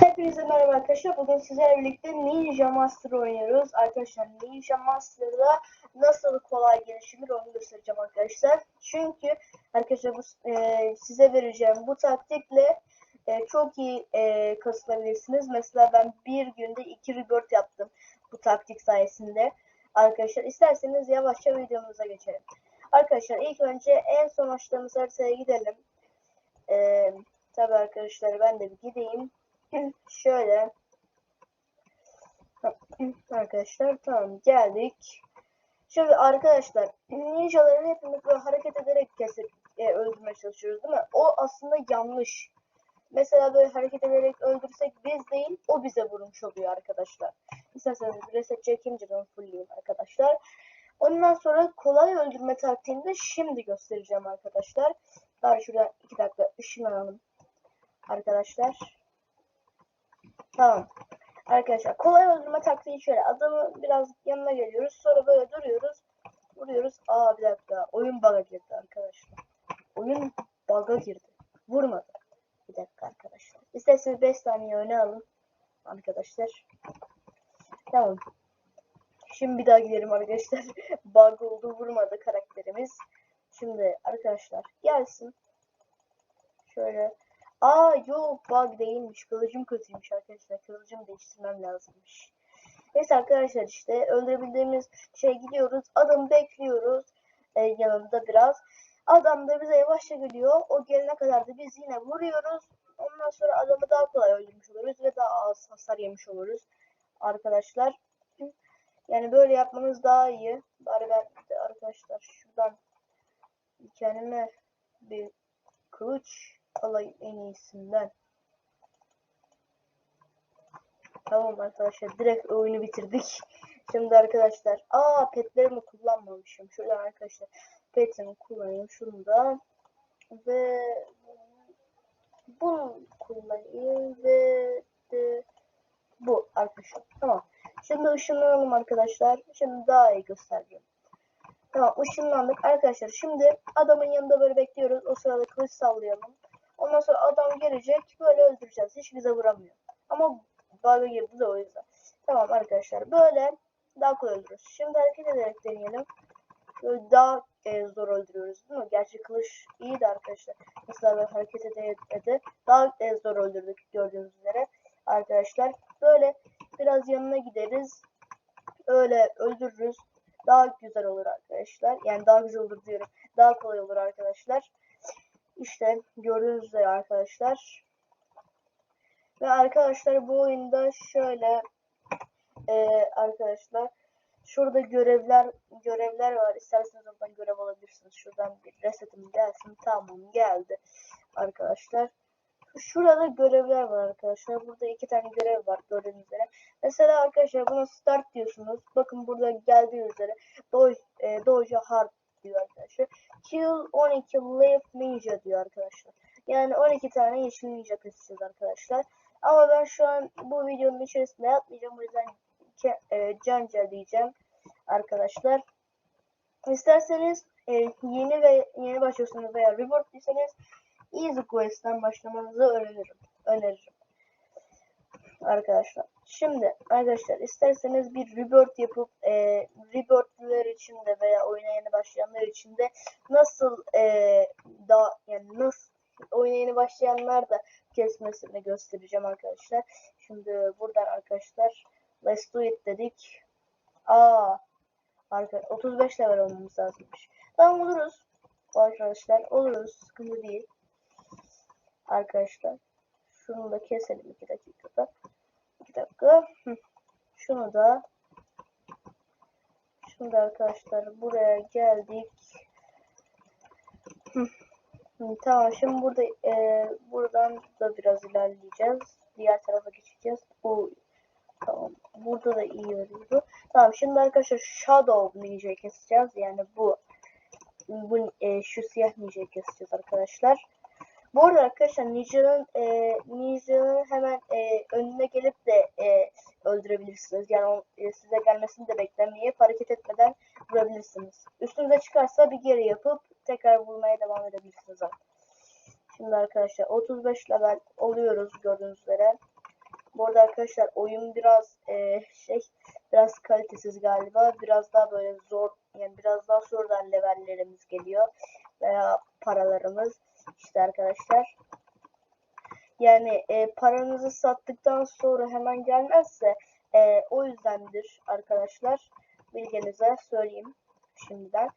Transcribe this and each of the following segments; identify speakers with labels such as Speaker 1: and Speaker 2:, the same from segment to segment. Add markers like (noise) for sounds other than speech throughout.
Speaker 1: Hepinize merhaba arkadaşlar. Bugün sizlerle birlikte Ninja Master oynuyoruz. Arkadaşlar Ninja Master'da nasıl kolay gelişilir onu göstereceğim arkadaşlar. Çünkü arkadaşlar bu, e, size vereceğim bu taktikle e, çok iyi e, kasılabilirsiniz. Mesela ben bir günde iki rebirth yaptım bu taktik sayesinde. Arkadaşlar isterseniz yavaşça videomuza geçelim. Arkadaşlar ilk önce en son açtığımız haritaya gidelim. Ee, tabii arkadaşlar ben de bir gideyim. (clears throat) Şöyle. (clears throat) Arkadaşlar tamam geldik. Şimdi arkadaşlar (clears throat) ninjaları hepimiz böyle hareket ederek kesip e, öldürmeye çalışıyoruz değil mi? O aslında yanlış. Mesela böyle hareket ederek öldürsek biz değil o bize vurmuş oluyor arkadaşlar. İsterseniz reset çekeyim canım fullleyeyim arkadaşlar. Ondan sonra kolay öldürme taktiğini de şimdi göstereceğim arkadaşlar. Daha şuradan iki dakika ışınlanalım arkadaşlar. Tamam. Arkadaşlar kolay öldürme taktiği şöyle. Adamı biraz yanına geliyoruz. Sonra böyle duruyoruz. Vuruyoruz. Aa bir dakika. Oyun bug'a girdi arkadaşlar. Oyun bug'a girdi. Vurmadı. Bir dakika arkadaşlar. İsterseniz 5 saniye öne alın. Arkadaşlar. Tamam. Şimdi bir daha gidelim arkadaşlar. (laughs) Bug oldu vurmadı karakterimiz. Şimdi arkadaşlar gelsin. Şöyle. Aa yok bug değilmiş. Kılıcım kötüymüş arkadaşlar. Kılıcımı değiştirmem lazımmış. Neyse arkadaşlar işte öldürebildiğimiz şey gidiyoruz. Adam bekliyoruz. Ee, yanında biraz. Adam da bize yavaşça geliyor. O gelene kadar da biz yine vuruyoruz. Ondan sonra adamı daha kolay öldürmüş oluruz ve daha az hasar yemiş oluruz. Arkadaşlar. Yani böyle yapmanız daha iyi. Bari ben arkadaşlar şuradan kendime bir kılıç alayım en iyisinden. Tamam arkadaşlar direkt oyunu bitirdik. (laughs) Şimdi arkadaşlar aa petlerimi kullanmamışım. Şuradan arkadaşlar petimi kullanayım şunu da ve bunu kullanayım ve de bu arkadaşlar. Tamam. Şimdi ışınlanalım arkadaşlar. Şimdi daha iyi göstereceğim. Tamam ışınlandık arkadaşlar. Şimdi adamın yanında böyle bekliyoruz. O sırada kılıç sallayalım. Ondan sonra adam gelecek. Böyle öldüreceğiz. Hiç bize vuramıyor. Ama bug'a girdi de o yüzden. Tamam arkadaşlar. Böyle daha kolay öldürürüz. Şimdi hareket ederek deneyelim. Böyle daha e, zor öldürüyoruz değil mi? Gerçi kılıç iyiydi arkadaşlar. Mesela böyle hareket ede daha e, zor öldürdük gördüğünüz üzere. Arkadaşlar böyle biraz yanına gideriz. Öyle öldürürüz. Daha güzel olur arkadaşlar. Yani daha güzel olur diyorum. Daha kolay olur arkadaşlar. İşte gördüğünüz üzere arkadaşlar. Ve arkadaşlar bu oyunda şöyle e, arkadaşlar şurada görevler görevler var. İsterseniz oradan görev alabilirsiniz. Şuradan bir resetim gelsin. Tamam geldi arkadaşlar. Şurada görevler var arkadaşlar. Burada iki tane görev var gördüğünüz üzere. Mesela arkadaşlar buna start diyorsunuz. Bakın burada geldiği üzere Doge, e, Doge Hard diyor arkadaşlar. Kill 12 Left Ninja diyor arkadaşlar. Yani 12 tane yeşil ninja keseceğiz arkadaşlar. Ama ben şu an bu videonun içerisinde yapmayacağım. O yüzden e, Canca diyeceğim arkadaşlar. İsterseniz e, yeni ve yeni başlıyorsunuz veya reward değilseniz Easy Quest'ten başlamanızı öneririm. öneririm. Arkadaşlar. Şimdi arkadaşlar isterseniz bir rebirth yapıp e, rebirth'ler için de veya oyuna yeni başlayanlar için de nasıl e, daha yani nasıl oyuna yeni başlayanlar da kesmesini göstereceğim arkadaşlar. Şimdi buradan arkadaşlar let's do it dedik. Aa arkadaşlar 35 level olmamız lazımmış. Tamam oluruz. Arkadaşlar oluruz. Sıkıntı değil. Arkadaşlar şunu da keselim 2 dakikada. 2 dakika. Şunu da Şimdi arkadaşlar buraya geldik. Tamam şimdi burada e, buradan da biraz ilerleyeceğiz. Diğer tarafa geçeceğiz. Bu tamam. Burada da iyi oluyordu. Tamam şimdi arkadaşlar Shadow Ninja'yı keseceğiz. Yani bu bu e, şu siyah Ninja'yı keseceğiz arkadaşlar. Bu arada arkadaşlar Ninja'nın e, Ninja'nın hemen e, önüne gelip de e, öldürebilirsiniz. Yani o, e, size gelmesini de beklemeyip hareket etmeden vurabilirsiniz. Üstünüze çıkarsa bir geri yapıp tekrar vurmaya devam edebilirsiniz. Şimdi arkadaşlar 35 level oluyoruz gördüğünüz üzere. Bu arada arkadaşlar oyun biraz e, şey biraz kalitesiz galiba. Biraz daha böyle zor yani biraz daha sonradan levellerimiz geliyor veya paralarımız işte arkadaşlar. Yani e, paranızı sattıktan sonra hemen gelmezse e, o yüzdendir arkadaşlar. Bilginize söyleyeyim şimdiden.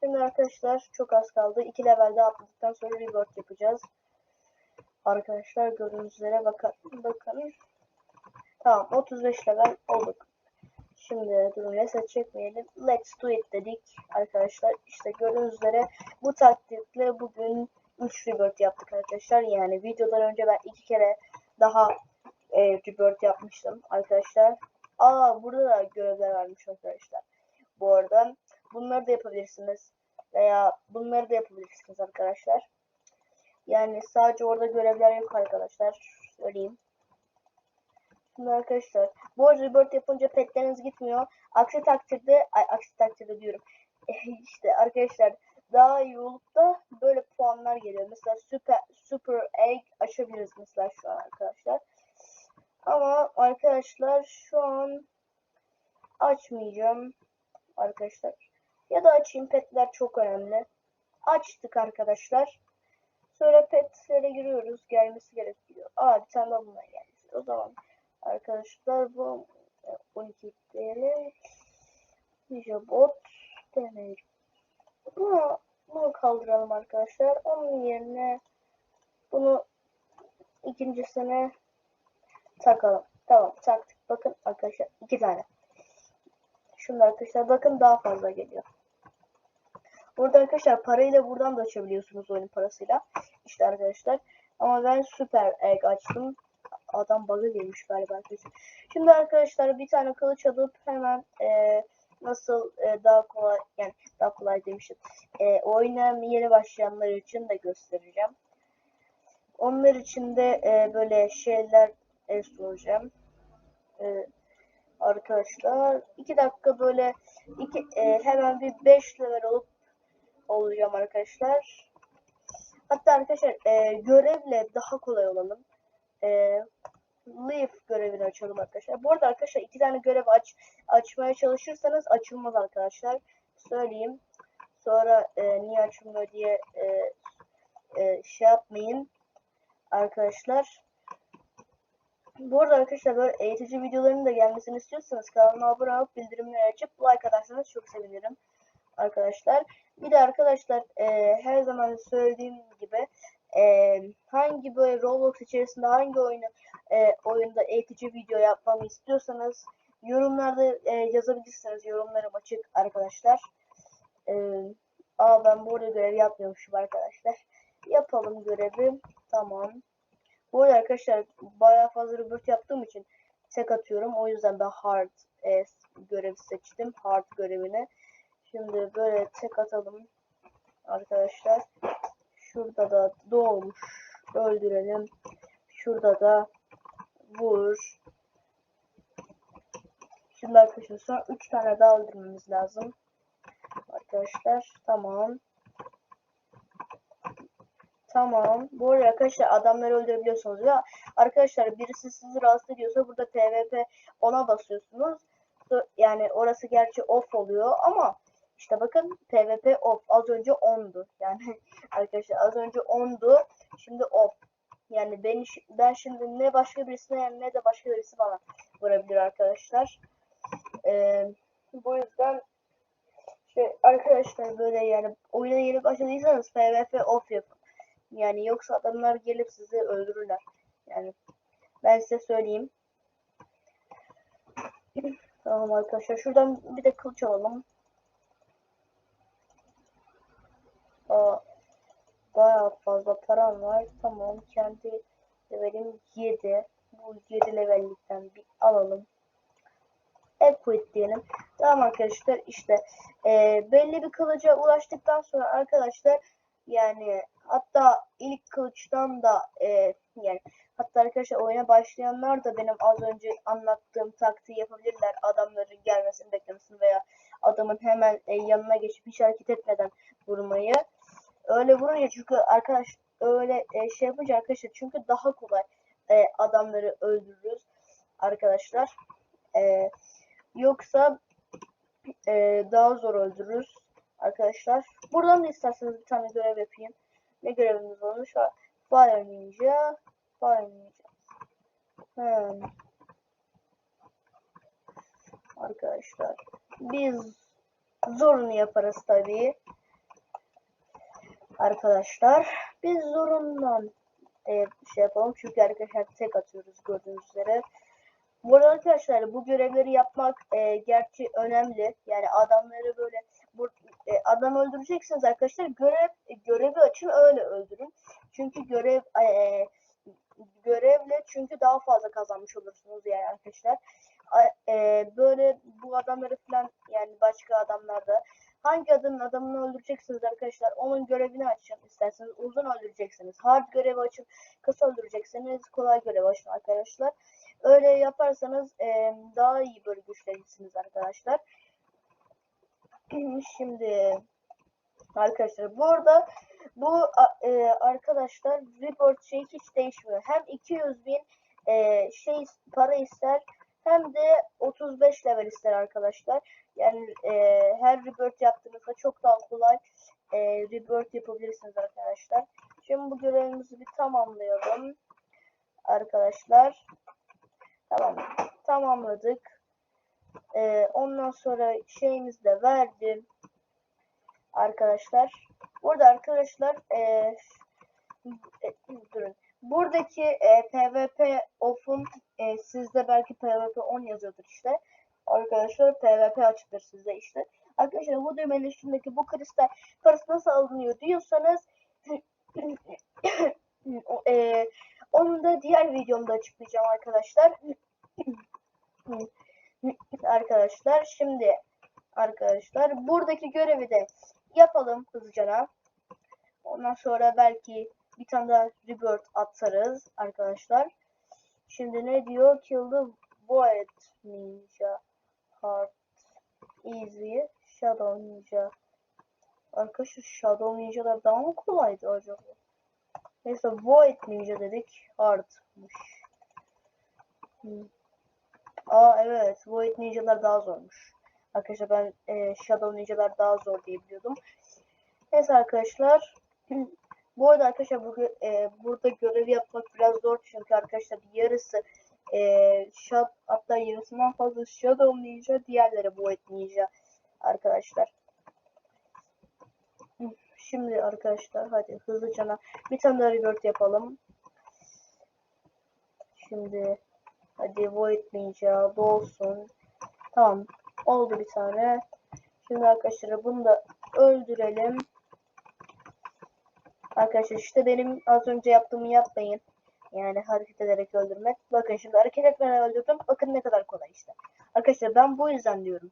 Speaker 1: Şimdi arkadaşlar çok az kaldı. 2 levelde atladıktan sonra rebirth yapacağız. Arkadaşlar gördüğünüz üzere bakın. Bakın. Tamam 35 level olduk. Şimdi durun reset çekmeyelim. Let's do it dedik arkadaşlar. İşte gördüğünüz üzere bu taktikle bugün 3 rebirth yaptık arkadaşlar. Yani videodan önce ben iki kere daha e, rebirth yapmıştım arkadaşlar. Aa burada da görevler varmış arkadaşlar. Bu arada bunları da yapabilirsiniz. Veya bunları da yapabilirsiniz arkadaşlar. Yani sadece orada görevler yok arkadaşlar. Söyleyeyim. Şimdi arkadaşlar bu arada rebirth yapınca petleriniz gitmiyor. Aksi takdirde ay aksi takdirde diyorum. (laughs) işte arkadaşlar daha iyi olup da böyle puanlar geliyor. Mesela super super egg açabiliriz mesela şu an arkadaşlar. Ama arkadaşlar şu an açmayacağım arkadaşlar. Ya da açayım petler çok önemli. Açtık arkadaşlar. Sonra petlere giriyoruz. Gelmesi gerekiyor. Aa bir tane daha gelmiş. O zaman arkadaşlar bu 12 TL Jabot deneyelim. Bunu, bunu kaldıralım arkadaşlar. Onun yerine bunu ikincisine takalım. Tamam taktık. Bakın arkadaşlar iki tane. Şunu arkadaşlar bakın daha fazla geliyor. Burada arkadaşlar parayı da buradan da açabiliyorsunuz oyun parasıyla. İşte arkadaşlar. Ama ben süper egg açtım. Adam bug'a girmiş galiba arkadaşlar. Şimdi arkadaşlar bir tane kılıç alıp hemen e, nasıl e, daha kolay yani daha kolay demişim. E, oyuna yeni başlayanlar için de göstereceğim. Onlar için de e, böyle şeyler e, soracağım. E, arkadaşlar iki dakika böyle iki e, hemen bir 5 level olup olacağım arkadaşlar. Hatta arkadaşlar e, görevle daha kolay olalım. E, Leaf görevini açalım arkadaşlar. Bu arada arkadaşlar iki tane görev aç açmaya çalışırsanız açılmaz arkadaşlar. Söyleyeyim. Sonra e, niye açılmıyor diye e, e, şey yapmayın arkadaşlar. Bu arada arkadaşlar böyle eğitici videoların da gelmesini istiyorsanız kanalıma abone olup bildirimleri açıp like atarsanız çok sevinirim arkadaşlar. Bir de arkadaşlar e, her zaman söylediğim gibi e, hangi böyle Roblox içerisinde hangi oyunu e, oyunda eğitici video yapmamı istiyorsanız yorumlarda e, yazabilirsiniz. Yorumlarım açık arkadaşlar. E, aa ben burada görev yapmıyormuşum arkadaşlar. Yapalım görevi. Tamam. Bu arada arkadaşlar bayağı fazla reboot yaptığım için tek atıyorum. O yüzden ben hard e, görevi seçtim. Hard görevini. Şimdi böyle tek atalım arkadaşlar. Şurada da doğmuş. Öldürelim. Şurada da vur. Şimdi arkadaşlar son 3 tane daha öldürmemiz lazım. Arkadaşlar tamam. Tamam. Bu arada arkadaşlar adamları öldürebiliyorsunuz ya. Arkadaşlar birisi sizi rahatsız ediyorsa burada PvP ona basıyorsunuz. Yani orası gerçi off oluyor ama işte bakın PvP off. Az önce ondu. Yani (laughs) arkadaşlar az önce ondu. Şimdi off. Yani ben, ben şimdi ne başka birisine ne de başka birisi bana vurabilir arkadaşlar. Ee, bu yüzden işte arkadaşlar böyle yani oyuna yeni başladıysanız PvP off yapın. Yani yoksa adamlar gelip sizi öldürürler. Yani ben size söyleyeyim. (clears throat) tamam arkadaşlar şuradan bir de kılıç alalım. Aa, bayağı fazla param var. Tamam kendi levelim 7. Bu 7 levellikten bir alalım. Equit diyelim. Tamam arkadaşlar işte e, belli bir kılıca ulaştıktan sonra arkadaşlar yani hatta ilk kılıçtan da e, yani hatta arkadaşlar oyuna başlayanlar da benim az önce anlattığım taktiği yapabilirler. Adamların gelmesini beklemesini veya adamın hemen e, yanına geçip hiç hareket etmeden vurmayı. Öyle vurunca çünkü arkadaş öyle e, şey yapınca arkadaşlar çünkü daha kolay e, adamları öldürürüz arkadaşlar. E, yoksa e, daha zor öldürürüz arkadaşlar. Buradan da isterseniz bir tane görev yapayım. Ne görevimiz olmuş? Fire Ninja. Fire Ninja. Hmm. Arkadaşlar. Biz zorunu yaparız tabii. Arkadaşlar. Biz zorundan e, şey yapalım. Çünkü arkadaşlar tek atıyoruz gördüğünüz üzere. Bu arada arkadaşlar bu görevleri yapmak e, gerçi önemli. Yani adamları böyle bu, e, adam öldüreceksiniz arkadaşlar. Görev görevi açın öyle öldürün. Çünkü görev e, görevle çünkü daha fazla kazanmış olursunuz yani arkadaşlar. E, böyle bu adamları falan yani başka adamlarda hangi adamın adamını öldüreceksiniz arkadaşlar? Onun görevini açın isterseniz. Uzun öldüreceksiniz. Hard görevi açın kısa öldüreceksiniz. Kolay görevi açın arkadaşlar. Öyle yaparsanız e, daha iyi böyle güçlenirsiniz arkadaşlar. (clears throat) Şimdi arkadaşlar burada bu e, arkadaşlar report şey hiç değişmiyor. Hem 200 bin e, şey para ister hem de 35 level ister arkadaşlar. Yani e, her rebirth yaptığınızda çok daha kolay e, rebirth yapabilirsiniz arkadaşlar. Şimdi bu görevimizi bir tamamlayalım. Arkadaşlar. Tamam. Tamamladık. E, ondan sonra şeyimizi de verdim. Arkadaşlar. Burada arkadaşlar e, e, durun. Buradaki e, PvP off'un e, sizde belki PvP 10 yazıyordur işte. Arkadaşlar PvP açıktır sizde işte. Arkadaşlar bu düğmenin üstündeki bu kristal parası nasıl alınıyor diyorsanız (clears throat) e, onu da diğer videomda açıklayacağım arkadaşlar. (clears throat) arkadaşlar şimdi arkadaşlar buradaki görevi de yapalım hızlıca. Ondan sonra belki bir tane daha rebirth atarız arkadaşlar. Şimdi ne diyor? Kill the Void Ninja. Hard. Easy. Shadow Ninja. Arkadaşlar Shadow Ninja'lar daha mı kolaydı acaba? Neyse Void Ninja dedik. Hardmış. Hmm. Aa evet. Void Ninja'lar daha zormuş. Arkadaşlar ben e, Shadow Ninja'lar daha zor diye biliyordum. Neyse arkadaşlar. Bu arada arkadaşlar bu, e, burada görev yapmak biraz zor çünkü arkadaşlar yarısı e, shot hatta yarısından fazla Shadow Ninja diğerleri Void Ninja arkadaşlar. Şimdi arkadaşlar hadi hızlıca bir tane daha revert yapalım. Şimdi hadi Void Ninja dolsun. Tamam oldu bir tane. Şimdi arkadaşlar bunu da öldürelim. Arkadaşlar işte benim az önce yaptığımı yapmayın. Yani hareket ederek öldürmek. Bakın şimdi hareket etmeden öldürdüm. Bakın ne kadar kolay işte. Arkadaşlar ben bu yüzden diyorum.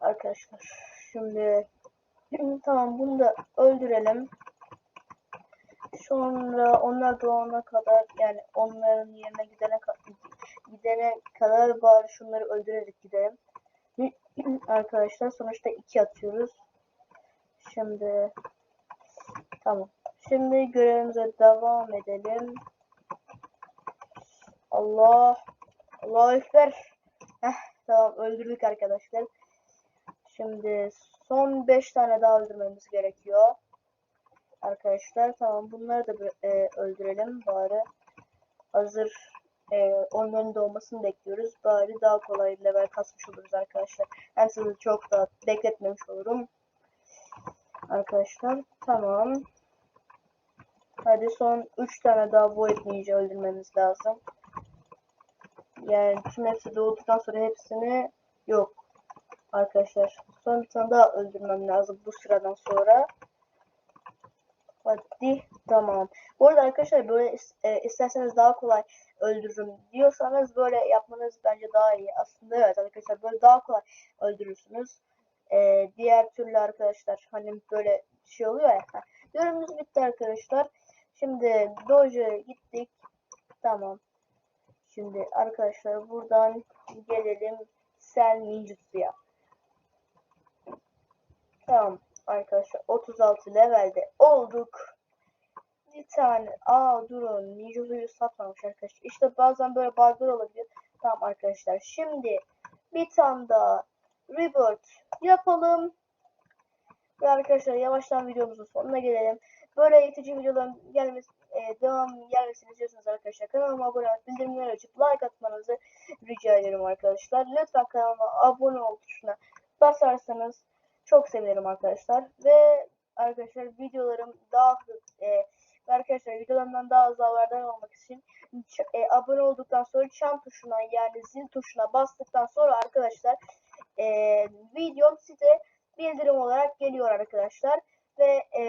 Speaker 1: Arkadaşlar şimdi (clears throat) tamam bunu da öldürelim. Sonra onlar doğana kadar yani onların yerine gidene gidene kadar bari şunları öldürerek gidelim. (clears throat) Arkadaşlar sonuçta iki atıyoruz. Şimdi Tamam. Şimdi görevimize devam edelim. Allah. Allah Ekber. Heh, tamam öldürdük arkadaşlar. Şimdi son 5 tane daha öldürmemiz gerekiyor. Arkadaşlar tamam bunları da e, öldürelim bari. Hazır e, onların doğmasını bekliyoruz. Bari daha kolay level kasmış oluruz arkadaşlar. Hem sizi çok da bekletmemiş olurum. Arkadaşlar tamam. Hadi son 3 tane daha Void Ninja öldürmemiz lazım. Yani tüm hepsi doğduktan sonra hepsini yok. Arkadaşlar son bir tane daha öldürmem lazım bu sıradan sonra. Hadi tamam. Bu arada arkadaşlar böyle e, isterseniz daha kolay öldürürüm diyorsanız böyle yapmanız bence daha iyi. Aslında evet arkadaşlar böyle daha kolay öldürürsünüz. E, diğer türlü arkadaşlar hani böyle şey oluyor ya. Görevimiz bitti arkadaşlar. Şimdi Dojo'ya gittik. Tamam. Şimdi arkadaşlar buradan gelelim Sel Ninjutsu'ya. Tamam arkadaşlar 36 levelde olduk. bir tane. Aa durun. Ninja suyu satmamış arkadaşlar. İşte bazen böyle bug'lar olabiliyor. Tamam arkadaşlar. Şimdi bir tane daha rebirth yapalım. Ve arkadaşlar yavaştan videomuzun sonuna gelelim. Böyle eğitici videoların gelmesi, e, devam gelmesini istiyorsanız arkadaşlar kanalıma abone olup bildirimleri açıp like atmanızı rica ederim arkadaşlar. Lütfen kanalıma abone ol tuşuna basarsanız çok sevinirim arkadaşlar. Ve arkadaşlar videolarım daha e, arkadaşlar videolarımdan daha az haberdar olmak için e, abone olduktan sonra çan tuşuna yani zil tuşuna bastıktan sonra arkadaşlar e, videom size bildirim olarak geliyor arkadaşlar ve e,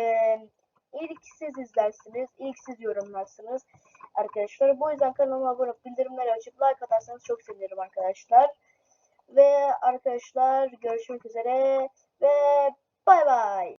Speaker 1: ilk siz izlersiniz, ilk siz yorumlarsınız arkadaşlar. Bu yüzden kanalıma abone olup bildirimleri açıp like atarsanız çok sevinirim arkadaşlar. Ve arkadaşlar görüşmek üzere ve bay bay.